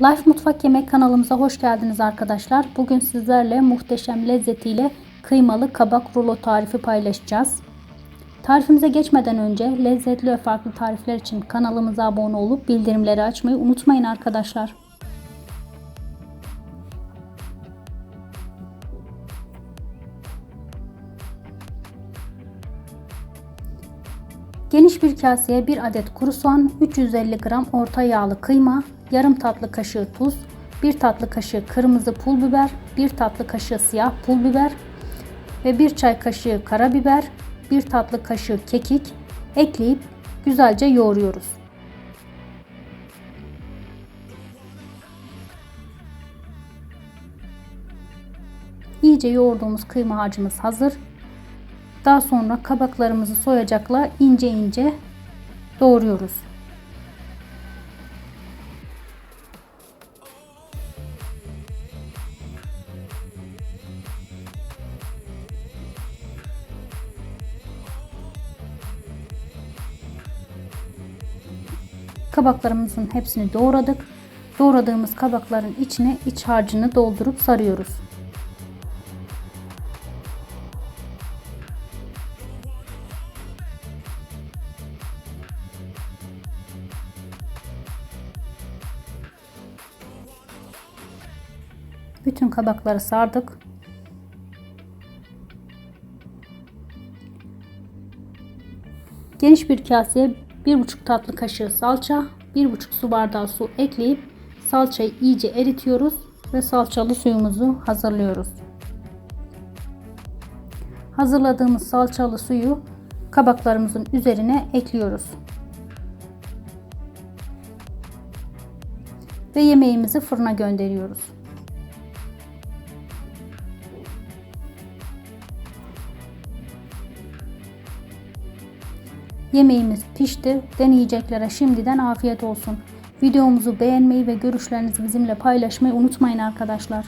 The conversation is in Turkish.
Life Mutfak Yemek kanalımıza hoş geldiniz arkadaşlar. Bugün sizlerle muhteşem lezzetiyle kıymalı kabak rulo tarifi paylaşacağız. Tarifimize geçmeden önce lezzetli ve farklı tarifler için kanalımıza abone olup bildirimleri açmayı unutmayın arkadaşlar. Geniş bir kaseye 1 adet kuru soğan, 350 gram orta yağlı kıyma, yarım tatlı kaşığı tuz, 1 tatlı kaşığı kırmızı pul biber, 1 tatlı kaşığı siyah pul biber ve 1 çay kaşığı karabiber, 1 tatlı kaşığı kekik ekleyip güzelce yoğuruyoruz. İyice yoğurduğumuz kıyma harcımız hazır. Daha sonra kabaklarımızı soyacakla ince ince doğruyoruz. Kabaklarımızın hepsini doğradık. Doğradığımız kabakların içine iç harcını doldurup sarıyoruz. Bütün kabakları sardık. Geniş bir kaseye 1,5 tatlı kaşığı salça, 1,5 su bardağı su ekleyip salçayı iyice eritiyoruz ve salçalı suyumuzu hazırlıyoruz. Hazırladığımız salçalı suyu kabaklarımızın üzerine ekliyoruz. Ve yemeğimizi fırına gönderiyoruz. Yemeğimiz pişti. Deneyeceklere şimdiden afiyet olsun. Videomuzu beğenmeyi ve görüşlerinizi bizimle paylaşmayı unutmayın arkadaşlar.